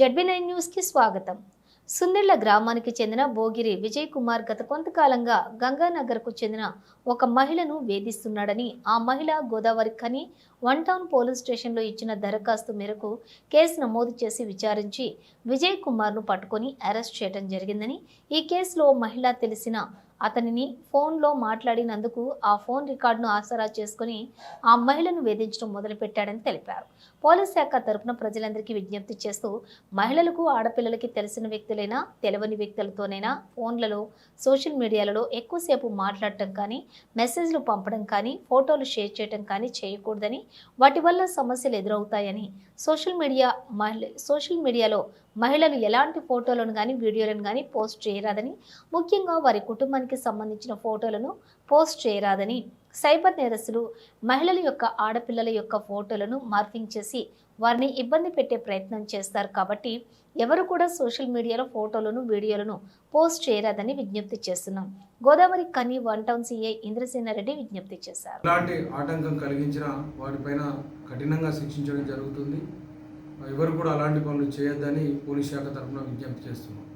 ZB nine న్యూస్కి స్వాగతం. సుందిళ్ళ గ్రామానికి చెందిన భోగిరి విజయ్ కుమార్ గత కొంతకాలంగా గంగానగర్కు చెందిన ఒక మహిళను వేధిస్తున్నాడని ఆ మహిళ Godavari Khani one town police స్టేషన్లో ఇచ్చిన దరఖాస్తు మేరకు కేసు నమోదు చేసి విచారించి విజయ్ కుమార్ను పట్టుకొని అరెస్ట్ చేయడం జరిగిందని ఈ కేసులో మహిళ తెలిసిన అతనిని ఫోన్లో మాట్లాడినందుకు ఆ ఫోన్ రికార్డును ఆసరా చేసుకుని ఆ మహిళను వేధించడం మొదలుపెట్టాడని తెలిపారు. పోలీస్ శాఖ తరపున ప్రజలందరికీ విజ్ఞప్తి చేస్తూ మహిళలకు ఆడపిల్లలకి తెలిసిన వ్యక్తులైనా తెలవని వ్యక్తులతోనైనా ఫోన్లలో సోషల్ మీడియాలలో ఎక్కువసేపు మాట్లాడటం కానీ మెసేజ్లు పంపడం కానీ ఫోటోలు షేర్ చేయడం కానీ చేయకూడదని వాటి వల్ల సమస్యలు ఎదురవుతాయని సోషల్ మీడియా మహిళ సోషల్ మీడియాలో మహిళలు ఎలాంటి ఫోటోలను కానీ వీడియోలను కానీ పోస్ట్ చేయరాదని ముఖ్యంగా వారి కుటుంబానికి సంబంధించిన ఫోటోలను పోస్ట్ చేయరాదని సైబర్ నేరస్తులు మహిళల యొక్క ఆడపిల్లల యొక్క ఫోటోలను మార్ఫింగ్ చేసి వారిని ఇబ్బంది పెట్టే ప్రయత్నం చేస్తారు కాబట్టి ఎవరు కూడా సోషల్ మీడియాలో ఫోటోలను వీడియోలను పోస్ట్ చేయరాదని విజ్ఞప్తి చేస్తున్నాం. గోదావరి కని వన్ టౌన్ సిఐ ఇంద్రసేనారెడ్డి విజ్ఞప్తి చేశారు. ఆటంకం కలిగించిన వాటిపైన కఠినంగా శిక్షించడం జరుగుతుంది. ఎవరు కూడా అలాంటి పనులు చేయొద్దని పోలీస్ శాఖ తరఫున విజ్ఞప్తి చేస్తున్నాం.